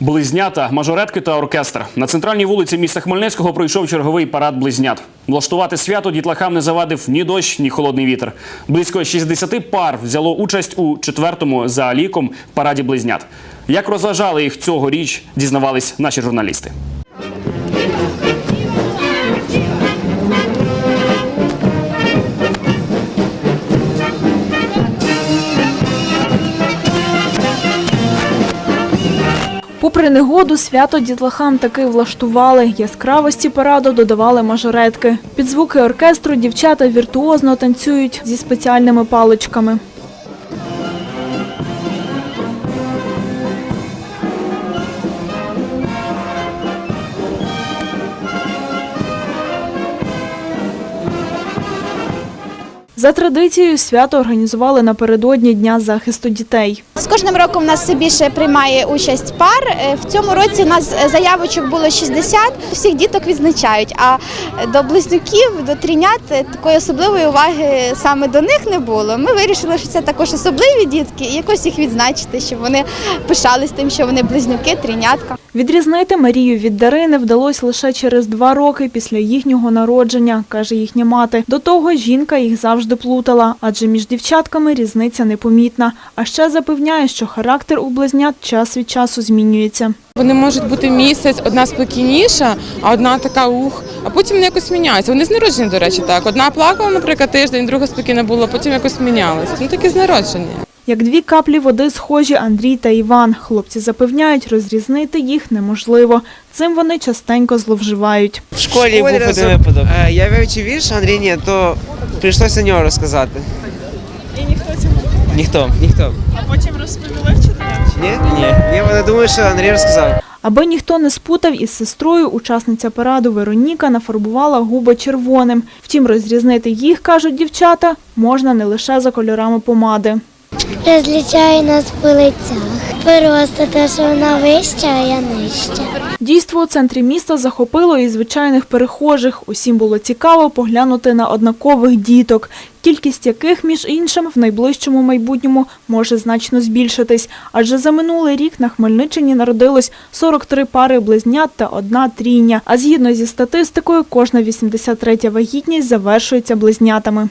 Близнята, мажоретки та оркестр. На центральній вулиці міста Хмельницького пройшов черговий парад близнят. Влаштувати свято дітлахам не завадив ні дощ, ні холодний вітер. Близько 60 пар взяло участь у четвертому за ліком параді близнят. Як розважали їх цьогоріч, дізнавались наші журналісти. Попри негоду, свято дітлахам таки влаштували. Яскравості параду додавали мажоретки. Під звуки оркестру дівчата віртуозно танцюють зі спеціальними паличками. За традицією, свято організували напередодні Дня захисту дітей. З кожним роком в нас все більше приймає участь пар. Е, В цьому році у нас е, заявочок було 60, всіх діток відзначають. А до близнюків, до трінят е, такої особливої уваги саме до них не було. Ми вирішили, що це також особливі дітки, і якось їх відзначити, щоб вони пишались тим, що вони близнюки, трінятка. Відрізнити Марію від Дарини вдалося лише через два роки після їхнього народження, каже їхня мати. До того жінка їх завжди плутала, адже між дівчатками різниця непомітна. А ще запевняє, що характер у близнят час від часу змінюється. Вони можуть бути місяць, одна спокійніша, а одна така ух, а потім вони якось міняються. Вони з народження, до речі, так. Одна плакала, наприклад, тиждень, друга спокійна була, потім якось мінялась. Ну такі з народження. Як дві каплі води схожі Андрій та Іван. Хлопці запевняють, розрізнити їх неможливо. Цим вони частенько зловживають. В школі був один випадок. е, Я вивчив вірш, Андрій ні, то прийшлося нього розказати. І ніхто цього. Ніхто, ніхто. А потім розповіли чи Ні? Ні. Ні, вони думають, що Андрій розказав. Аби ніхто не спутав із сестрою, учасниця параду Вероніка нафарбувала губи червоним. Втім, розрізнити їх, кажуть дівчата, можна не лише за кольорами помади. Розлічає нас по лицях. Просто те, що вона вища, а я нижча. Дійство у центрі міста захопило і звичайних перехожих. Усім було цікаво поглянути на однакових діток, кількість яких, між іншим, в найближчому майбутньому може значно збільшитись. Адже за минулий рік на Хмельниччині народилось 43 пари близнят та одна трійня. А згідно зі статистикою, кожна 83-я вагітність завершується близнятами.